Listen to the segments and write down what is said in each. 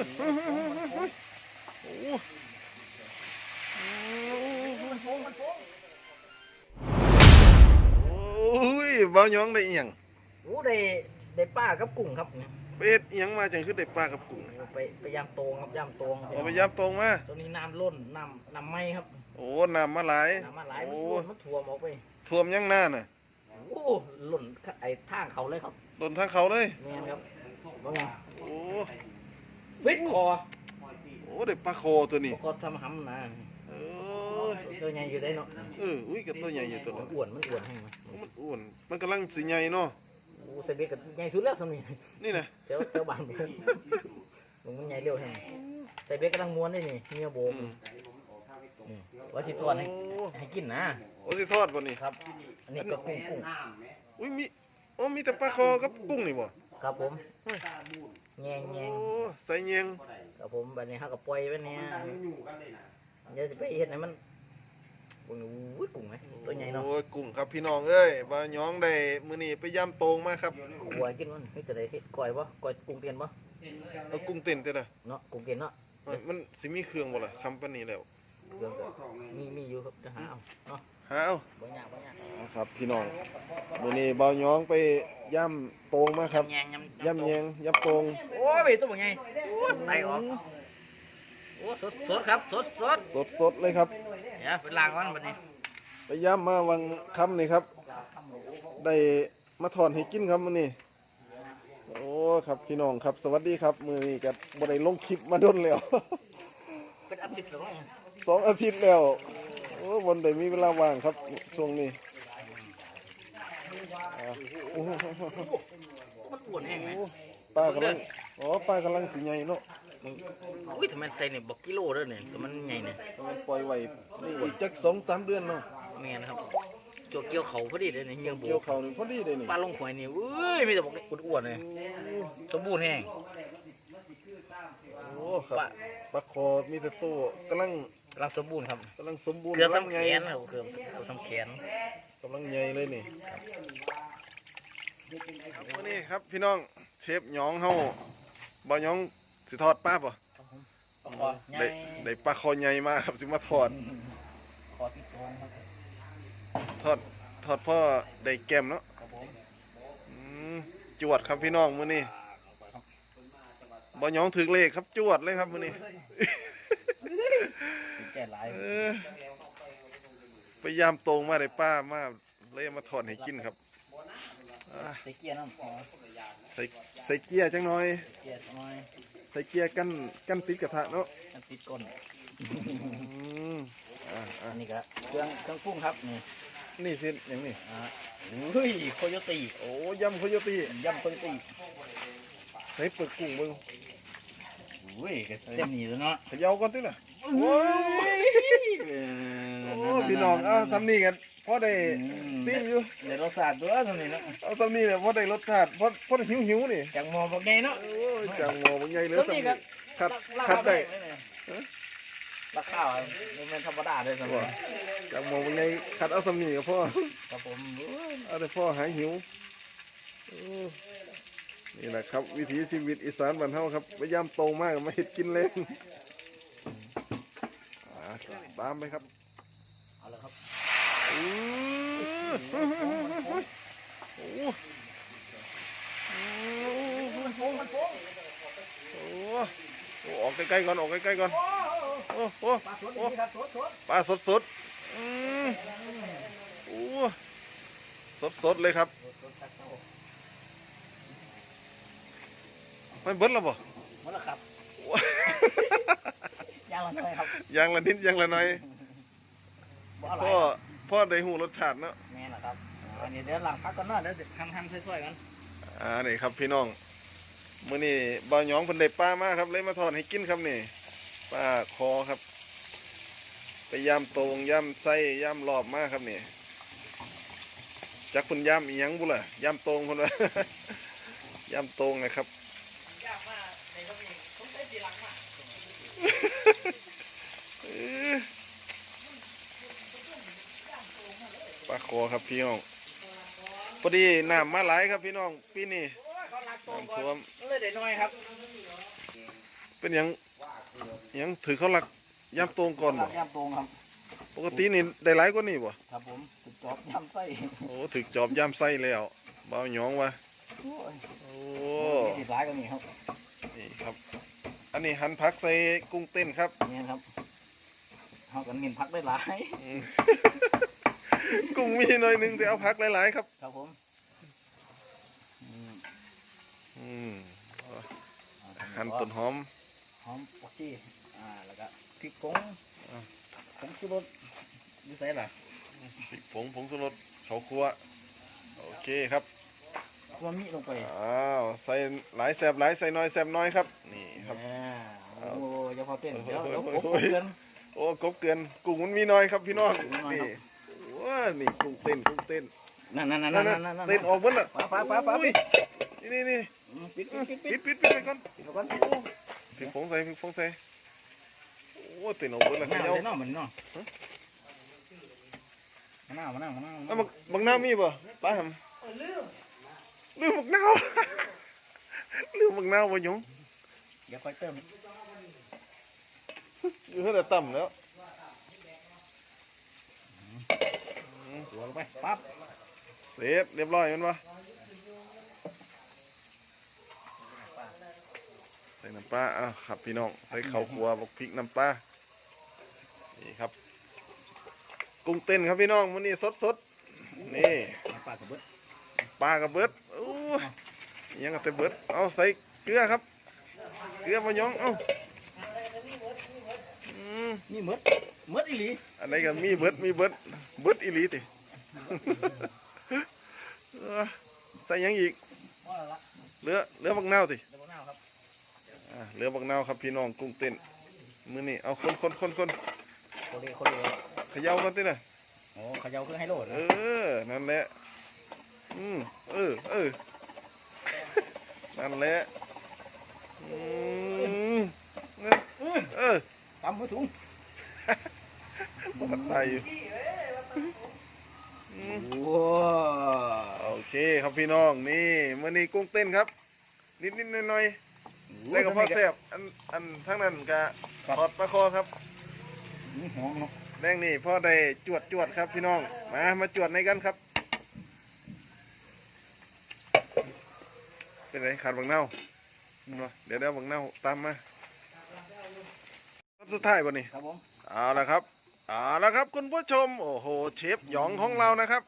โอ้โอ้ยบ่ยองได้อีหยังโอ้ได้ได้ป้ากับกุ้งครับเนี่ยไปเฮ็ดอีหยังมาจังคือได้ปลากับกุ้งไปไปยามโตงครับยามโตงเอาไปยับตรงมาตัวนี้น้ำล้นน้ำน้ำไหมครับ โอ้น้ำมาหลายน้ำมาหลายโอ้มันท่วมมันท่วมออกไปท่วมยังหน้าน่ะโอ้หล่นไอ้ทางเขาเลยครับโดนทางเขาเลยแม่นครับว่าไงโอ้ ฟิตคอโอ้ได้ปลาโคตัวนี้ก็ทำหำนะเออตัวใหญ่อยู่ได้เนาะเอออุ้ยกับตัวใหญ่อยู่ตัวนั้นอ้วนมันอ้วนให้มันมันอ้วนมันกำลังสิใหญ่เนาะโอ้เซเบกก็ใหญ่สุดแล้วสมัยนี่นะเจ้าเจ้าบ้านมันมันใหญ่เร็วแฮงเซเบกกำลังม้วนได้นี่เมียโบกอืมนี่ว่าสิทอนให้โอ้ให้กินนะโอ้สิทอดบ่นี่ครับอันนี้ก็กุ้งกุ้งอุ้ยมีโอ้มีแต่ปลาคอกับกุ้งนี่บ่ครับผม แงงแงโอ้งใส่เงียงครับผมบัดนี้เฮาก็ปล่อยไว้เนี่ยเดี๋ยวสิไปเฮ็ดให้มันกุ้งนี่อุ้ยกุ้งไหมตัวใหญ่เนาะโอ้ยกุ้งครับพี่น้องเอ้ยบ่าย้องได้มื้อนี้ไปย่ำโตงมาครับกล้วยกินมันเฮ็ดจะได้เฮ็ดก้อยบ่ก้อยกุ้งเตียนบ่เอากุ้งเต้นเด้อล่ะเนาะกุ้งเตียนเนาะมันสิมีเครื่องบ่ล่ะคำปานนี้แล้ว เครื่องก็มีมีอยู่ครับจะหาเอาเนาะหาเอาบ่ยากบ่ยากอ่าครับ พี่น้องมื้อนี้บ่าวย้องไปย่ำโตงมาครับ แยงยำย่ำแยงย่ำโตงโอ้ยตัวบ่ใหญ่โอ้ยไตออกโอ้สดสดครับสดสดสดๆเลยครับเดี๋ยวไปล้างก่อนบัดนี้ไปย่ำมาวังค่ำนี่ครับ ได้มาถอนให้กินครับมื้อนี้โอ้ครับพี่น้องครับ สวัสดีครับ มื้อนี้ก็บ่ได้ลงคลิปมาดนแล้วเป็นอาทิตย์แล้วมั้ง สองอาทิตย์แล้วโอ้วันใดมีเวลาว่างครับช่วงนี้อ่าโอ้โหมันอ้วนแห้งไหมปลากำลังอ๋อปลากำลังสีใหญ่เนาะมันอุ้ยทำไมใส่เนี่ยบอกกิโลเด้อเนี่ยแต่มันใหญ่เนี่ยต้องปล่อยไว้นี่อีกจักสองสามเดือนเนาะแม่นะครับโจกเกี่ยวเขาพอดีเลยเนี่ยเฮียงโบเกี่ยวเขานี่พอดีเลยนี่ปลาลงหวยนี่อุ้ยมีแต่บอกอ้วนๆเลยสมบูรณ์แห้งโอ้ครับปลาคอมีแต่ตัวกำลัง กำลังสมบูรณ์ครับกำลังสมบูรณ์เกลือกำลังซ้ำใหแขญ่นครับเกลือเกลือซ้ำแขนกำลังใหญ่เลยนี่วันนี้ครับพี่น้องเชฟหยองเฮาบ่หยองสิทอดป้าป่ะคอใหญ่ได้ได้ปลาคอใหญ่มากครับสิมาทอดคอติดทองครับทอดทอดพ่อได้แก้มเนาะครับผมอืมจวดครับพี่น้องมื้อนี้บ่หยองถึกเลขครับจวดเลยครับมื้อนี้ ติดใจหลายเออพยายามตรงมาได้ป้ามาเลยเอามาถอดให้กินครับอ่าใส่เกียร์น้ำพอใส่ใส่เกียร์จังหน่อย เกียร์น้อยใส่เกียร์กันกันติดกระทะเนาะมันติดก้นอืมอ่าอ่าอันนี้ก็เครื่องเครื่องปรุงครับนี่นี่สิอย่างนี้อ่าเฮ้ยโคโยตีโอ้ยำโคโยตี้ยำโคโยตีใส่เปลือกกุ้งเบิ่งอุ้ยก็เต็มนี่แล้วเนาะเขย่าก่อนติล่ะ โอ้ยโอ้พี่น้องเอ้าทำนี่กันพอได้ซิมอยู่เดี๋ยวเราสาดตัวตรงนี้เนาะเอาทำนี่เนี่ยพอได้รสชาติพอพอหิวหิวๆนี่จังมอบอกไงเนาะ โอ้ยจังหมอบางใหญ่เลยตรงนี้ก็คัดคัดได้ ราคามันเป็นธรรมดาเลยสำหรับจังหมอบางใหญ่คัดเอาสำนี่กับพ่อ ครับผมเอาแต่พ่อหายหิวโอ้นี่แหละครับ วิถีชีวิตอีสานบ้านเฮาครับพยายามโตมากมาเห็ดกินเลยอ่า ตามไปครับ เอาละครับอื้อโอ้โหโอ้โหโอ้ออกใกล้ๆก่อนออกใกล้ๆก่อนโอ้โหปลาสดนี่ครับสดสดปลาสดๆอืมโอ้สดๆเลยครับมันเบิดแล้วบ่หมดแล้วครับ ย่างละหน่อยครับอยางละนิดอยางละหน่อยบ่อร่พ่ออยพ่อได้หูรสชาติเนาะแม่นละครับอันนี้เดี๋ยวหลังพักก่อนเนาะเดี๋ยวจะทำทำช่วยๆกันอ่านี่ครับพี่น้องมื้อนี้บ่าวหยองเพิ่นได้ปลามาครับเลยมาทอดให้กินครับนี่ปลาคอครับ ไปย่ำตรงย่ำไส้ย่ำรอบมาครับนี่จักเพิ่นย่ำอีหยังบุล่ะย่ำตรงเพิ่นว่า ย่ำตรงนะครับ ยากมากในก็มีต้องใช้สีหลังมาเอ้อ ปลาคอครับพี่น้องพอดีน้ำมาหลายครับพี่น้องปีนี้โอ้ยเขาลักตัวก่น้ำท่วอมนเลยเดี๋ยวน้อยครับ เป็นหยังหยังถือเขาหลักย่ำตรงก่อนบ่ย่ำตรงครับ ปกตินี่ได้หลายกว่านี่บ่ครับผมจุดจอบย่ำไส้โอ้ถึกจอบย่ำไส้แล้วบ่าวหยองวะโอ้ยโอ้มีสิร้ายก็มีครับนี่ครับ อันนี้หั่นผักใส่กุ้งเต้นครับ เนี่ยครับเขากันมินพักได้หลายอืมกุ้งมีหน่อยหนึงแต่เอาผักหลายๆครับ ครับผมอืมอืมเอาหั่นต้นหอม หอมปักชีอ่าแล้วก็พริกผงอ่า ผงชูรสนี่ใส่ล่ะพริกผงผงชูรสข้าวคั่วโอเคครับ ตัวมีลงไปอ้าวใส่หลายแสบหลายใส่น้อยแสบน้อยครับ นี่ครับอ่าโอ้ยอย่าพอเต้นโอ้โหเดี๋ยวเดี๋ยวโอ้ผมโหเกินโอ้กบเกลือนกุ้งมันมีน้อยครับพี่น้องกุ้งน้อยนี่ครับว้านี่กุ้งเต้นกุ้งเต้นนั่นนั่นนั่นนั่นนั่นั่นนนั่นเต้นออกหมดละป้าป้าป้าป้าอุ้ยนี่นี่นี่อืมปิดปิดปิดปิปิดดปิดปิดไปก่อนปิดก่อนโอ้พริกผงใส่พริกผงใส่โอ้เต้นออกหมดละมะเขนาวย่าใส่น้องเหมือนน้องมะนาวมะนาวมะนาวแล้วบักบักนาวมีป่ะป้าหำ ลืมลืมบักนาวลืมบักนาวบ่หยงเดี๋ยวค่อยเติมอยู่เท่าแต่ต่ำแล้วหัวลงไปปั๊บเสร็จเรียบร้อยแมันวะใส่น้ำปลาอะครับพี่น้องใส่ข้าวคั่วบักพริกน้ำปลานี่ครับ กุ้งเต้นครับพี่น้องมื้อนี้สดสดๆนี่ปลากระเบิด ปลากระเบิดโอ้ยอิหยังกับแต่เบิดเอาใส่เกลือครับ เกลือมาหยองเอ้าอืมนี่หมดหมดอีหลีอันไหนก็มีเบิดมีเบิดเบิดอีหลีติ เออใส่หยังอีกว่าละเหลือเหลือบักนาวติ เดี๋ยวมะนาวครับอ่าเหลือบักนาวครับพี่น้องกุ้งเต้นมื้อนี้เอาคนคนคนคนโคเรโคเรเขย่ากันติน่ะโอ้เขย่าคือให้โหลดเออนั่นแหละ อืมเออเออนั่นแหละอืมเออตำมือสูงมันตายอยู่อืมว้าโอเคครับพี่น้องนี่มื้อนี้กุ้งเต้นครับ นิดนิดหน่อยหน่อยๆใส่กับพ่อแซ่บอันอันทั้งนั้นกะทอดปลาคอครับหอมเนาะแดงนี่พ่อได้จวดจวดครับพี่น้องมามาจวดในกันครับ เป็นไรขาดบังเน่าเดี๋ยวเดี๋ยวบังเน่าตามมาสุดท้ายป่ะนี่ครับผมเอาละครับเอาละครับคุณผู้ชมโอ้โหเชฟหยองของเรานะครับ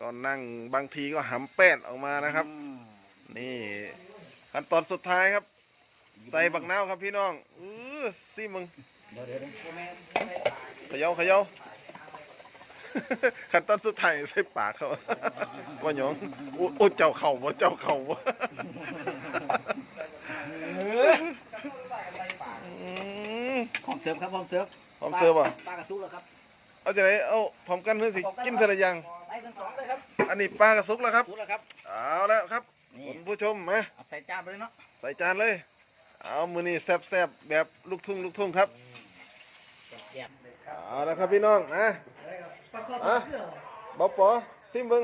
ก็นั่งบางทีก็หำแป้นออกมานะครับอืมนี่ขั้นตอนสุดท้ายครับ ใส่บักนาวครับพี่น้องอือซิมึงเดี๋ยวเดี๋ยวเดี๋ยวเขย่าเขย่า ขั้นตอนสุดท้ายใส่ปากเขาว่าหยองโอ้โอ้เจ้าเข่าบ่เจ้าเข่าบ่อืมพร้อมเสิร์ฟครับพร้อมเสิร์ฟพร้อมเสิร์ฟอะปลากระสุกแล้วครับเอาจะไหนเอาพร้อมกันเพื่อสิกินแต่ละอย่างใส่ทั้งสองเลยครับอันนี้ปลากระสุกแล้วครับสุกแล้วครับเอาแล้วครับนี่คุณผู้ชมมาเอาใส่จานไปเลยเนาะใส่จานเลย เอามือนี่แซ่บๆแบบลูกทุ่งลูกทุ่งครับแซ่บเอาละครับพี่น้องนะ อะบอปอซิมเบิง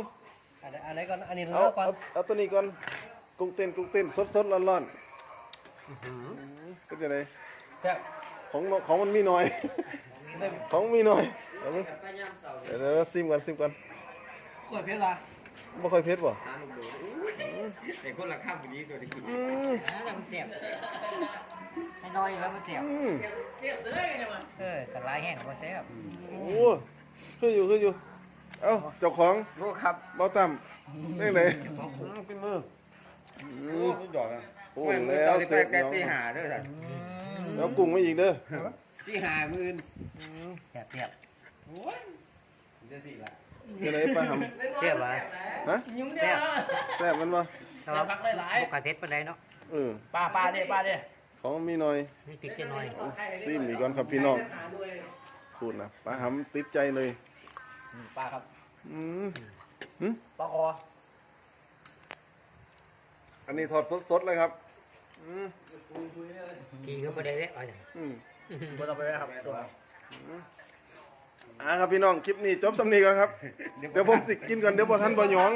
อะไรอะไรก่อน อันนี้เอาเริ่มก่อน เอาเอาตัวนี้ก่อนกุ้งเต้นกุ้งเต้นสดสดร้อนร้อนๆเป็นยังไงแซ่บของน้องของมันมีน้อยของมีน้อยเดี๋ยวมึงเดี๋ยวเดี๋ยวซิมก่อนซิมก่อนกล้วยเพชรละบ่ค่อยเผ็ดบ่แต่คนละข้ามวันนี้ตัวนี้อืมอ่าแล้วมันแซ่บให้น้อยแล้วมันแซ่บอืมเออแต่ลายแห้งก็แซ่บโอ้ คืออยู่คืออยู่ เอ้าเจ้าของรู้ครับเบาต่ำเรื่องไหนเป็นมืออืมสุดยอดนะโอ้แล้วเสร็จแกเนาะตีหาด้วยสันแล้วกุ้งไม่อีกเด้อตีหามืออื่นแซ่บแซ่บจะสิละยังไงปลาหแซ่บว่ะำฮะแซ่บแซ่บมันบ่แต่ว่าพักได้หลายบ่ขาดเผ็ดปานใดเนาะเออปลาปลาเด้ปลาเด้ของมีหน่อยมีพริกแค่น้อยซิมอีกก่อนครับพี่น้อง พูดนะปลาหำติดใจเลยปลาครับอืมหึปลาคออันนี้ถอดสดๆเลยครับ อืมกินก็ไม่ได้เลยอาอย่างอืมไม่ต้องไปแล้วครับตัวอ่าครับพี่น้องคลิปนี้จบสำนีก่อนครับ เดี๋ยวผมสิกินก่อนเดี๋ยวพอท่านบอยอง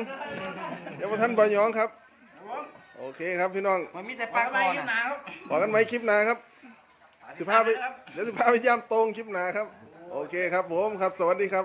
เดี๋ยวพอท่านบอยองครับ โอเคครับพี่น้องมีแต่ปลาคอนะบอกกันไหมคลิปหนาครับสิพาไปเดี๋ยวสิพาไปย่ำตรงคลิปหนาครับ โอเคครับผมครับ สวัสดีครับ